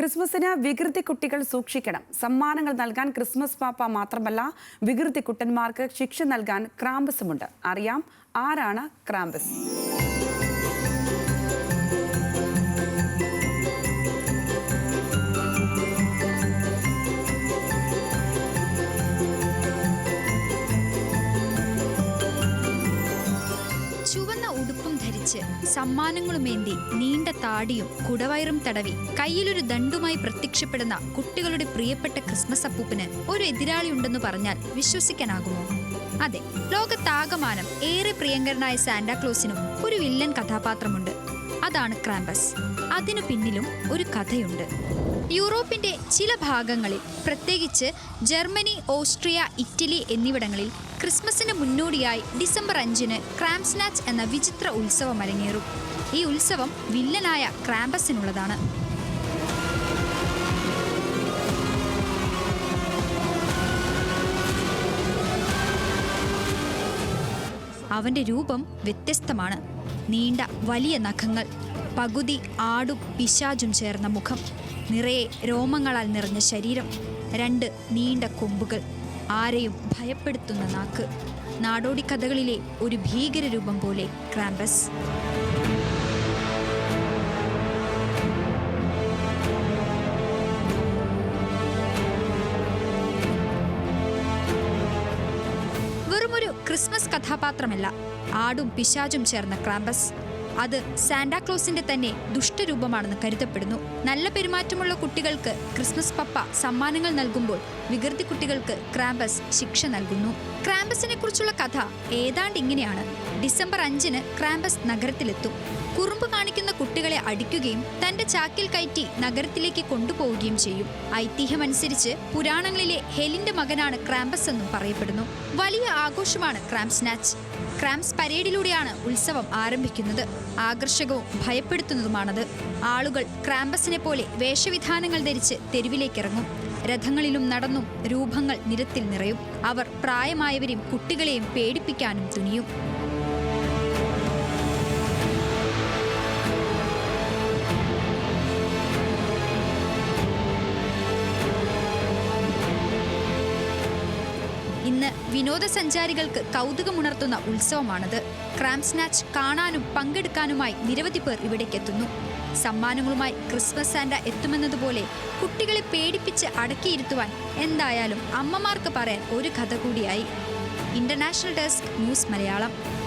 ക്രിസ്മസിന് വികൃതി കുട്ടികൾ സൂക്ഷിക്കണം. സമ്മാനങ്ങൾ നൽകാൻ ക്രിസ്മസ് പാപ്പ മാത്രമല്ല വികൃതി കുട്ടന്മാർക്ക് ശിക്ഷ നൽകാൻ ക്രാമ്പസുമുണ്ട്. അറിയാം ആരാണ് ക്രാമ്പസ്. സമ്മാനങ്ങളുമേന്തി നീണ്ട താടിയും കുടവയറും തടവി കയ്യിലൊരു ദണ്ടുമായി പ്രത്യക്ഷപ്പെടുന്ന കുട്ടികളുടെ പ്രിയപ്പെട്ട ക്രിസ്മസ് അപ്പൂപ്പിന് ഒരു എതിരാളി ഉണ്ടെന്ന് പറഞ്ഞാൽ വിശ്വസിക്കാനാകുമോ? അതെ ലോകത്താകമാനം ഏറെ പ്രിയങ്കരനായ സാന്റാക്ലോസിനും ഒരു വില്ലൻ കഥാപാത്രമുണ്ട്. അതാണ് ക്രാമ്പസ്. അതിനു പിന്നിലും ഒരു കഥയുണ്ട്. യൂറോപ്പിന്റെ ചില ഭാഗങ്ങളിൽ പ്രത്യേകിച്ച് ജർമ്മനി ഓസ്ട്രിയ ഇറ്റലി എന്നിവിടങ്ങളിൽ ക്രിസ്മസിന് മുന്നോടിയായി ഡിസംബർ അഞ്ചിന് ക്രാംസ്നാച്ച് എന്ന വിചിത്ര ഉത്സവം അരങ്ങേറും. ഈ ഉത്സവം വില്ലനായ ക്രാമ്പസിനുള്ളതാണ്. അവന്റെ രൂപം വ്യത്യസ്തമാണ്. നീണ്ട വലിയ നഖങ്ങൾ പകുതി ആടും പിശാചും ചേർന്ന മുഖം നിറയെ രോമങ്ങളാൽ നിറഞ്ഞ ശരീരം രണ്ട് നീണ്ട കൊമ്പുകൾ ആരെയും ഭയപ്പെടുത്തുന്ന നാക്ക് നാടോടി കഥകളിലെ ഒരു ഭീകര രൂപം പോലെ ക്രാമ്പസ്. ക്രിസ്മസ് കഥാപാത്രമല്ല. ആടും പിശാചും ചേർന്ന ക്രാമ്പസ്. അത് സാന്റാക്ലോസിന്റെ തന്നെ ദുഷ്ടരൂപമാണെന്ന് കരുതപ്പെടുന്നു. നല്ല പെരുമാറ്റമുള്ള കുട്ടികൾക്ക് ക്രിസ്മസ് പപ്പ സമ്മാനങ്ങൾ നൽകുമ്പോൾ വികൃതി കുട്ടികൾക്ക് ക്രാമ്പസ് ശിക്ഷ നൽകുന്നു. ക്രാമ്പസിനെ കുറിച്ചുള്ള കഥ ഏതാണ്ട് ഇങ്ങനെയാണ്. ഡിസംബർ അഞ്ചിന് ക്രാമ്പസ് നഗരത്തിലെത്തും. കുറുമ്പ് കാണിക്കുന്ന കുട്ടികളെ അടിക്കുകയും തന്റെ ചാക്കിൽ കയറ്റി നഗരത്തിലേക്ക് കൊണ്ടുപോവുകയും ചെയ്യും. ഐതിഹ്യമനുസരിച്ച് പുരാണങ്ങളിലെ ഹെലിന്റെ മകനാണ് ക്രാമ്പസ് എന്നും പറയപ്പെടുന്നു. വലിയ ആഘോഷമാണ് ക്രാംസ്നാച്ച് ക്രാംസ് പരേഡിലൂടെയാണ് ഉത്സവം ആരംഭിക്കുന്നത്. ആകർഷകവും ഭയപ്പെടുത്തുന്നതുമാണത്. ആളുകൾ ക്രാംബസിനെ പോലെ വേഷവിധാനങ്ങൾ ധരിച്ച് തെരുവിലേക്കിറങ്ങും. രഥങ്ങളിലും നടന്നും രൂപങ്ങൾ നിരത്തിൽ നിറയും. അവർ പ്രായമായവരെയും കുട്ടികളെയും പേടിപ്പിക്കാനും തുനിയും. ഇന്ന് വിനോദസഞ്ചാരികൾക്ക് കൗതുകമുണർത്തുന്ന ഉത്സവമാണത്. ക്രാംസ്നാച്ച് കാണാനും പങ്കെടുക്കാനുമായി നിരവധി പേർ ഇവിടേക്കെത്തുന്നു. സമ്മാനങ്ങളുമായി ക്രിസ്മസ് സാന്റ എത്തുമെന്നതുപോലെ കുട്ടികളെ പേടിപ്പിച്ച് അടക്കിയിരുത്തുവാൻ എന്തായാലും അമ്മമാർക്ക് പറയാൻ ഒരു കഥ കൂടിയായി. International desk news Malayalam.